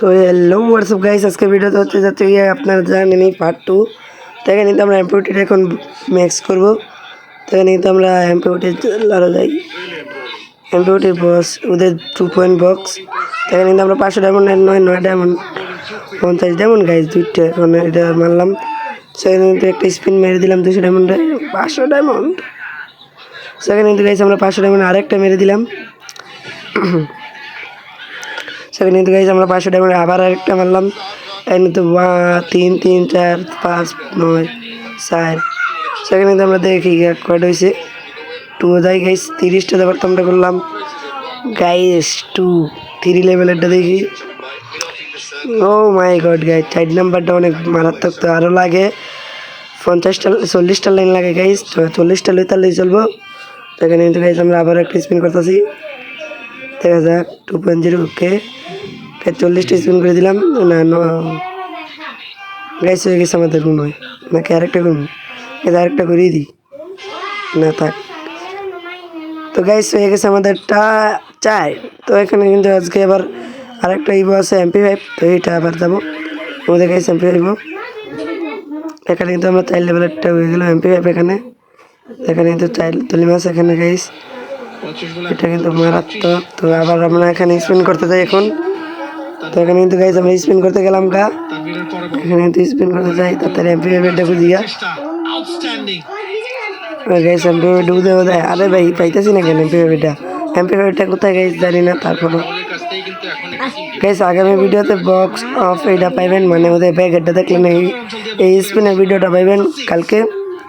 তো hello WhatsApp guys আজকে ভিডিওতে হচ্ছে যাচ্ছে গিয়ে আপনারা জানেন এই পার্ট টু তো এখানে আমরা এমপিওটিটা এখন ম্যাক্স করব। তো এখানে কিন্তু আমরা এমপিওটি লড়া যাই। এমপিওটির বক্স ওদের টু পয়েন্ট বক্স তো এখানে কিন্তু আমরা পাঁচশো ডায়মন্ড নয় নয় ডায়মন্ড পঞ্চাশ ডায়মন্ড গাইস দুইটা এখন এটা মারলাম। সেখানে কিন্তু একটা স্পিন মেরে দিলাম দুশো ডায়মন্ডে পাঁচশো ডায়মন্ড সেখানে কিন্তু গাইস আমরা পাঁচশো ডায়মন্ড আরেকটা মেরে দিলাম। সেখানে কিন্তু গাইজ আমরা পাঁচশো টাকা আবার আরেকটা মারলাম। এখানে তো তিন তিন, চার, পাঁচ, নয়, চার। সেখানে কিন্তু আমরা দেখি কয়টা হয়েছে। টু যাই গাইস তিরিশটা ব্যাপার তো আমরা করলাম। গাইস টু থ্রি লেভেলেরটা দেখি। ও মাই গড গাইজ চার নাম্বারটা অনেক মারাত্মক তো আরও লাগে। পঞ্চাশটা, চল্লিশটা লাইন লাগে গাইজ তো চল্লিশটা লই তাহলেই চলবো। তো এখানে কিন্তু গাইজ আমরা আবার একটা স্পিন করতেছি। দেখা যাক টু পয়েন্ট জিরো ওকে চল্লিশটা স্পিন করে দিলাম। না গাইস হয়ে গেছে আমাদের গুণ হয়। নাকি আরেকটা গুণ? এটা আরেকটা করিয়ে দিই। না, থাক। তো গাইস, হয়ে গেছে আমাদেরটা চার। তো এখানে কিন্তু আজকে আবার আরেকটা ইভো আছে এমপি ফাইভ। তো এইটা আবার যাব। আমাদের গাইস এমপি ফাইভ এখানে কিন্তু আমরা চাইল্ড লেভেলেরটা হয়ে গেলাম এমপি ফাইভ এখানে। এখানে কিন্তু চাইল্ড তুলি মাছ এখানে, গাইস। এটা কিন্তু মারাত্মক। তো আবার আমরা এখানে স্পিন করতে যাই এখন। তো এখানে কিন্তু গাইজ আমরা স্পিন করতে গেলাম গা। এখানে কিন্তু স্পিন করতে যাই, তাড়াতাড়ি এমপি পেমেন্টটা খুঁজি গা পেমেন্ট বুঝে বোধ আরে ভাই, পাইতেছি না কেন এমপি পেমেন্টটা এমপি কোথায় গাইজ জানি না তারপরে ওদের কাছ থেকে কিন্তু এখন গাইজ আগামী ভিডিওতে বক্স অফ এটা পাইবেন মানে ওদের প্যাকেটটা দেখলেন এই এই স্পিনের ভিডিওটা পাইবেন কালকে।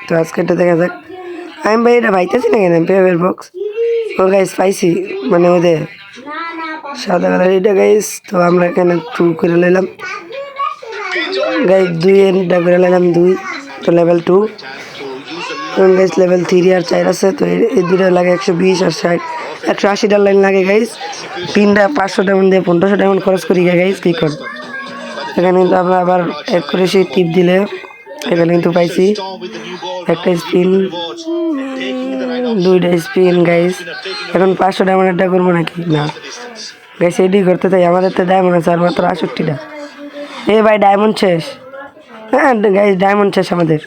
তো আজকে এটা দেখা যাক। আমি ভাই, এটা পাইতেছি না কেন এমপি বক্স ও গাইজ পাইছি মানে ওদের সাদা কালার এটা গাইস তো আমরা এখানে টু করে নিলাম। গাইস দুই এনটা করে নিলাম, দুই। তো লেভেল টু এখন গাইস লেভেল থ্রি আর চার আছে। তো এই দুটো লাগে একশো বিশ আর ষাট। একশো আশিটা লাইন লাগে গাইস তিনটা পাঁচশো ডায়মন্ড দিয়ে পনেরোশো ডায়মন্ড খরচ করি গাইস কী কর এখানে কিন্তু আমরা আবার এক করে সেই টিপ দিলে। এখানে কিন্তু পাইছি একটা স্পিন, দুইটা স্পিন গাইস এখন পাঁচশো ডায়মন্ডেরটা করব নাকি? না। গাইস এডি করতে চাই। আমাদের তো ডায়মন্ড আছে, আর মাত্র আষট্টিটা এ ভাই ডায়মন্ড শেষ। হ্যাঁ গাইস ডায়মন্ড শেষ আমাদের।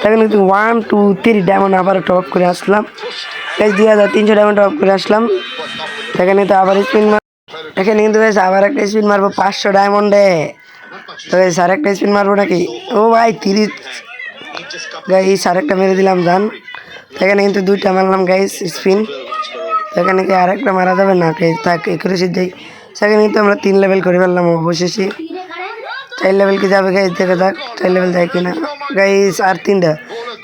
তখন কিন্তু ওয়ান টু থ্রি ডায়মন্ড আবার টপ করে আসলাম। গাইস দুই হাজার তিনশো ডায়মন্ড টপ করে আসলাম। এখানে তো আবার স্পিন মার এখানে কিন্তু গাইস আবার একটা স্পিন মারবো। পাঁচশো ডায়মন্ডে তো গাইস আর একটা স্পিন মারবো নাকি? ও ভাই তিরিশ গাইস আর একটা মেরে দিলাম, জান। এখানে কিন্তু দুইটা মারলাম গাইস স্পিন এখানে কি আর একটা মারা যাবে? না থাক যাই সেখানে কিন্তু আমরা তিন লেভেল করে ফেললাম অবশেষে। চার লেভেল কি যাবে গাইস দেখা যাক চার লেভেল যায় কিনা। গাইস আর তিনটা।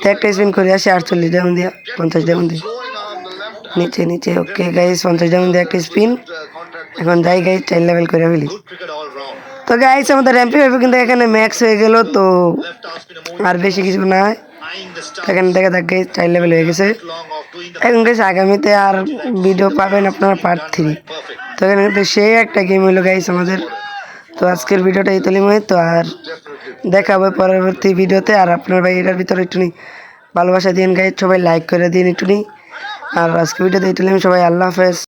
তো একটা স্পিন করে আসি, আটচল্লিশ ডায়মন্ড দিয়া, পঞ্চাশ ডায়মন্ড দিয়ে। নিচে নিচে ওকে গাইস পঞ্চাশ ডায়মন্ড দিয়ে একটা স্পিন এখন যাই গাইস চার লেভেল করে ফেলি। তো গাইস আমাদের র্যাম্পি ভাবে কিন্তু এখানে ম্যাক্স হয়ে গেল, তো আর বেশি কিছু না। এখানে দেখা যাক গাইস চার লেভেল হয়ে গেছে। এখন গাইস আগামীতে আর ভিডিও পাবেন আপনারা পার্ট থ্রি তো এখানে সেই একটা গেম হলো গাইস আমাদের। তো আজকের ভিডিওটা এই তলিময় তো আর দেখা হবে পরবর্তী ভিডিওতে আর আপনার ভাই এটার ভিতরে একটুনি ভালোবাসা দিন গাইস সবাই লাইক করে দিন একটুনি আর আজকে ভিডিওতে এই তলিময় সবাই আল্লাহ হাফেজ।